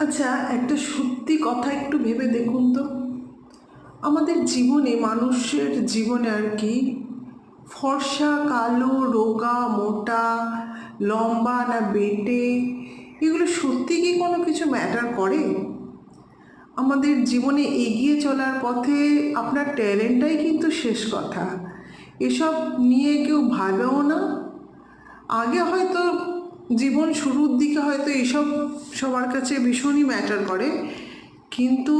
আচ্ছা একটা সত্যি কথা একটু ভেবে দেখুন তো। আমাদের জীবনে, মানুষের জীবনে আর কি, ফর্সা, কালো, রোগা, মোটা, লম্বা না বেটে, এগুলো সত্যি কি কোনো কিছু ম্যাটার করে? আমাদের জীবনে এগিয়ে চলার পথে আপনার ট্যালেন্টটাই কিন্তু শেষ কথা। এসব নিয়ে কেউ ভাবেও না। আগে হয়তো জীবন শুরুর দিকে হয়তো এসব সবার কাছে ভীষণই ম্যাটার করে। কিন্তু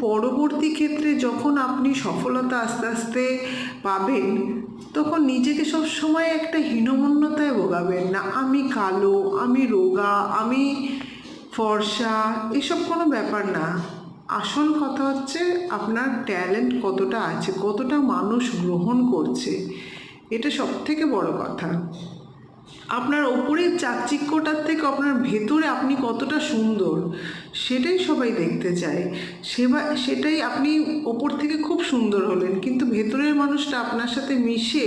পরবর্তী ক্ষেত্রে যখন আপনি সফলতা আস্তে আস্তে পাবেন, তখন নিজেকে সব সময় একটা হীনমন্যতায় ভোগাবেন না। আমি কালো, আমি রোগা, আমি ফর্সা, এসব কোনো ব্যাপার না। আসল কথা হচ্ছে আপনার ট্যালেন্ট কতটা আছে, কতটা মানুষ গ্রহণ করছে, এটা সব থেকে বড় কথা। আপনার ওপরের চাকচিক্যটার থেকে আপনার ভেতরে আপনি কতটা সুন্দর, সেটাই সবাই দেখতে চায়। সেবা, সেটাই আপনি ওপর থেকে খুব সুন্দর হলেন, কিন্তু ভেতরের মানুষটা আপনার সাথে মিশে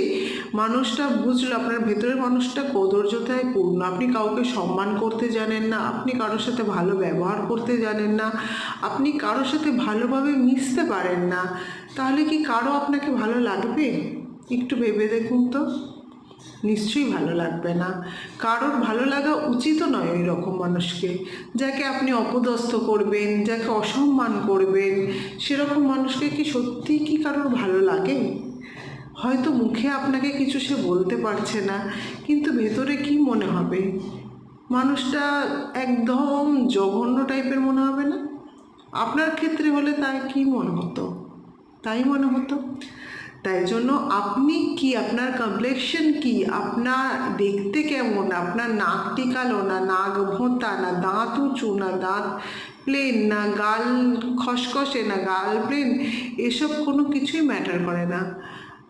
মানুষটা বুঝলো আপনার ভেতরের মানুষটা কদর্যতায় পূর্ণ। আপনি কাউকে সম্মান করতে জানেন না, আপনি কারোর সাথে ভালো ব্যবহার করতে জানেন না, আপনি কারোর সাথে ভালোভাবে মিশতে পারেন না, তাহলে কি কারও আপনাকে ভালো লাগবে? একটু ভেবে দেখুন তো। নিশ্চয়ই ভালো লাগবে না। কারোর ভালো লাগা উচিত নয় ওই রকম মানুষকে। যাকে আপনি অপদস্থ করবেন, যাকে অসম্মান করবেন, সেরকম মানুষকে কি সত্যিই কি কারোর ভালো লাগে? হয়তো মুখে আপনাকে কিছু সে বলতে পারছে না, কিন্তু ভেতরে কি মনে হবে? মানুষটা একদম জঘন্য টাইপের মনে হবে না? আপনার ক্ষেত্রে হলে তাই কি মনে হতো? তাই মনে হতো? তাই জন্য আপনি কি, আপনার কমপ্লেকশন কি, আপনার দেখতে কেমন, আপনার নাকটি কালো না, নাক ভোঁতা, না দাঁত উঁচু, না দাঁত প্লেন না গাল খসখসে, না গাল প্লেন এসব কোনো কিছুই ম্যাটার করে না।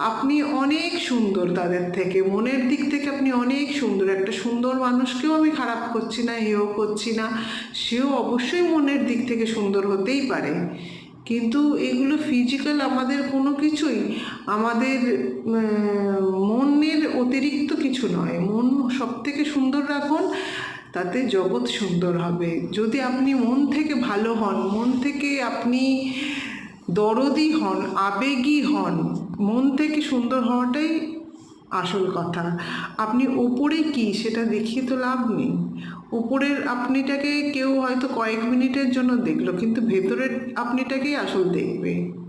আপনি অনেক সুন্দর তাদের থেকে, মনের দিক থেকে আপনি অনেক সুন্দর, একটা সুন্দর মানুষকেও আমি খারাপ করছি না হেও করছি না, সেও অবশ্যই মনের দিক থেকে সুন্দর হতেই পারে। কিন্তু এগুলো ফিজিক্যাল আমাদের কোনো কিছুই, আমাদের মনের অতিরিক্ত কিছু নয়। মন সব থেকে সুন্দর রাখুন, তাতে জগৎ সুন্দর হবে। যদি আপনি মন থেকে ভালো হন, মন থেকে আপনি দরদি হন, আবেগী হন, মন থেকে সুন্দর হওয়াটাই আসল কথা। আপনি ওপরে কি সেটা দেখিয়ে তো লাভ নেই। উপরের আপনিটাকে কেউ হয়তো কয়েক মিনিটের জন্য দেখল, কিন্তু ভেতরের আপনিটাকেই আসল দেখবে।